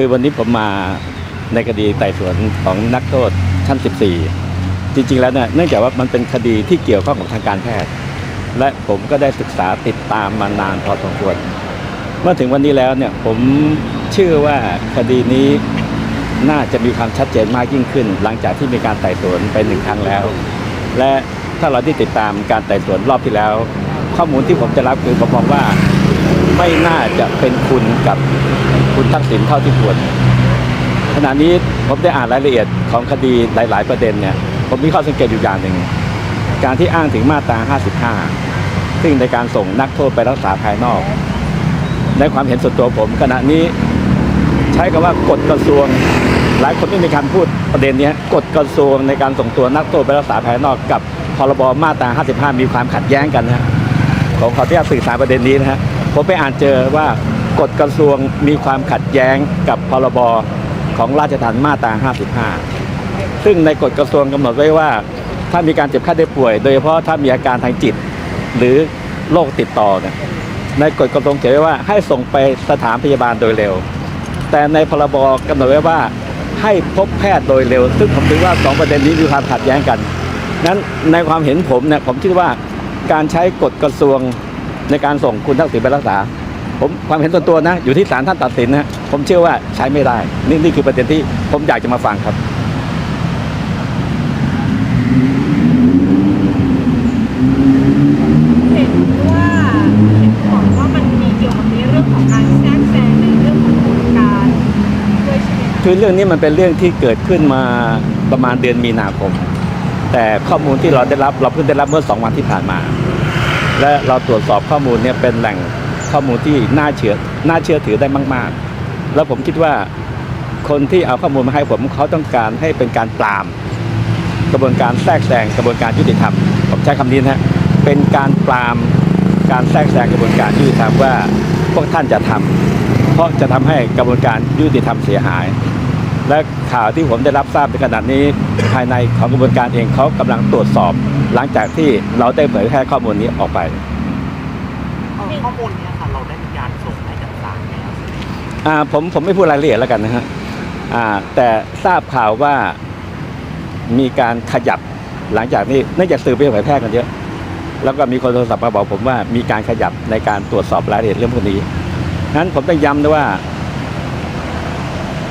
คือวันนี้ผมมาในคดีไต่สวนของนักโทษชั้น 14 จริง ๆ แล้วเนี่ยเนื่องจากว่ามันเป็นคดีที่เกี่ยวข้องกับทางการแพทย์ และผมก็ได้ศึกษาติดตามมานานพอสมควรเมื่อถึงวันนี้แล้วเนี่ยผมเชื่อว่าคดีนี้น่าจะมีความชัดเจนมากยิ่งขึ้น หลังจากที่มีการไต่สวนไปหนึ่งครั้งแล้ว และถ้าเราได้ติดตามการไต่สวนรอบที่แล้ว ข้อมูลที่ผมจะรับคือผมมองว่าไม่น่าจะเป็นคุณกับ คุณทักษิณเท่าที่ควรขณะนี้ผมได้อ่านรายละเอียดของคดีหลาย ๆ ประเด็นเนี่ยผมมีข้อสังเกตอยู่อย่างหนึ่งการที่อ้างถึงมาตรา 55 ซึ่งในการส่งนักโทษไปรักษาภายนอก ในความเห็นส่วนตัวผมขณะนี้ใช้คำว่ากฎกระทรวง หลายคนไม่มีการพูดประเด็นนี้กฎกระทรวงในการส่งตัวนักโทษไปรักษาภายนอก กับพรบมาตรา 55 มีความขัดแย้งกันนะฮะผมขออนุญาตสื่อสารประเด็นนี้นะฮะผมไปอ่านเจอว่า กฎกระทรวงมีความขัดแย้งกับพรบของราชทัณฑ์มาตรา 55 ซึ่งในกฎกระทรวงกำหนดไว้ว่า ถ้ามีการเจ็บไข้ได้ป่วย โดยเฉพาะถ้ามีอาการทางจิต หรือโรคติดต่อเนี่ยในกฎกระทรวงเขียนไว้ว่าให้ส่งไปสถานพยาบาลโดยเร็ว แต่ในพรบกำหนดไว้ว่าให้พบแพทย์โดยเร็ว ซึ่งผมถือว่าสองประเด็นนี้มีความขัดแย้งกัน นั้นในความเห็นผมเนี่ยผมคิดว่าการใช้กฎกระทรวงในการส่งคุณทักษิณไปรักษา ผมความเห็นส่วนตัวนะ อยู่ที่ศาลท่านตัดสินนะผมเชื่อว่าใช้ไม่ได้ นี่นี่คือประเด็นที่ผมอยากจะมาฟังครับเห็นว่าเห็นบอกว่ามันมีเกี่ยวกับในเรื่องของการแทรกแซงในเรื่องของกระบวนการด้วยใช่ไหมคะคือเรื่องนี้มันเป็นเรื่องที่เกิดขึ้นมาประมาณเดือนมีนาคม แต่ข้อมูลที่เราได้รับเราเพิ่งได้รับเมื่อสองวันที่ผ่านมา และเราตรวจสอบข้อมูลเนี่ยเป็นแหล่ง ข้อมูลที่น่าเชื่อน่าเชื่อถือได้มาก ๆ แล้วผมคิดว่าคนที่เอาข้อมูลมาให้ผมเขาต้องการให้เป็นการปราม กระบวนการแทรกแซงกระบวนการยุติธรรมผมใช้คำนี้นะเป็นการปรามการแทรกแซงกระบวนการยุติธรรมว่าพวกท่านจะทำเพราะจะทำให้กระบวนการยุติธรรมเสียหาย และข่าวที่ผมได้รับทราบในขณะนี้ภายในของกระบวนการเองเขากำลังตรวจสอบ หลังจากที่เราได้เผยแพร่ข้อมูลนี้ออกไปข้อมูลนี้ เราได้มีการส่งให้กับศาลไหมครับอ่าผมผมไม่พูดรายละเอียดแล้วกันนะฮะอ่าแต่ทราบข่าวว่ามีการขยับหลังจากนี้เนื่องจากสื่อไปเผยแพร่กันเยอะ แล้วก็มีคนโทรศัพท์มาบอกผมว่ามีการขยับในการตรวจสอบรายละเอียดเรื่องพวกนี้นั้นผมต้องย้ำนะว่า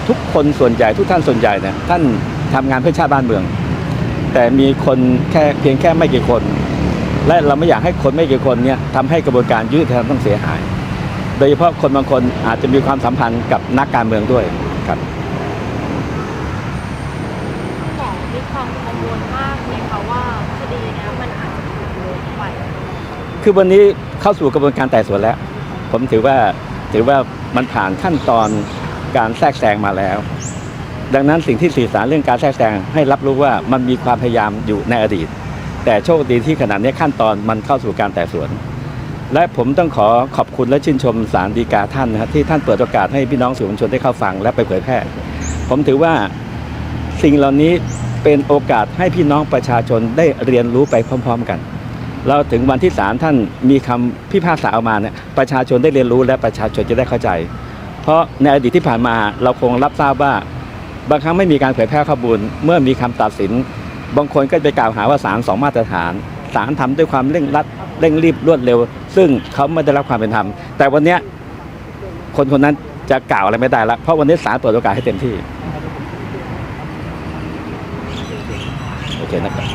ทุกคนส่วนใหญ่ทุกท่านส่วนใหญ่เนี่ยท่านทำงานเพื่อชาติบ้านเมือง แต่มีคนแค่เพียงแค่ไม่กี่คน และเราไม่อยากให้คนไม่กี่คนเนี่ยทำให้กระบวนการยุติธรรมต้องเสียหาย โดยเฉพาะคนบางคนอาจจะมีความสัมพันธ์กับนักการเมืองด้วยครับหมอมีความกังวลมากไหมคะว่าคดีเนี้ยมันอาจจะถูกโยงไปคือวันนี้เข้าสู่กระบวนการไต่สวนแล้ว ผมถือว่าถือว่ามันผ่านขั้นตอนการแทรกแซงมาแล้ว ดังนั้นสิ่งที่สื่อสารเรื่องการแทรกแซงให้รับรู้ว่ามันมีความพยายามอยู่ในอดีต แต่โชคดีที่ขณะนี้ขั้นตอนมันเข้าสู่การไต่สวน และผมต้องขอขอบคุณและชื่นชมสารดีกาท่านนะครับที่ท่านเปิดโอกาสให้พี่น้องสื่อมวลชนได้เข้าฟังและไปเผยแพร่ ผมถือว่าสิ่งเหล่านี้เป็นโอกาสให้พี่น้องประชาชนได้เรียนรู้ไปพร้อม ๆ กันเราถึงวันที่ศาลท่านมีคำพิพากษาออกมาเนี่ยประชาชนได้เรียนรู้และประชาชนจะได้เข้าใจ เพราะในอดีตที่ผ่านมาเราคงรับทราบว่า บางครั้งไม่มีการเผยแพร่ข้อมูลเมื่อมีคำตัดสิน บางคนก็ไปกล่าวหาว่าศาลสองมาตรฐานศาลทำด้วยความเร่งรัดเร่งรีบรวดเร็ว ซึ่งเขาไม่ได้รับความเป็นธรรม แต่วันนี้คนคนนั้นจะกล่าวอะไรไม่ได้ละเพราะวันนี้ศาลเปิดโอกาสให้เต็มที่โอเคนะครับ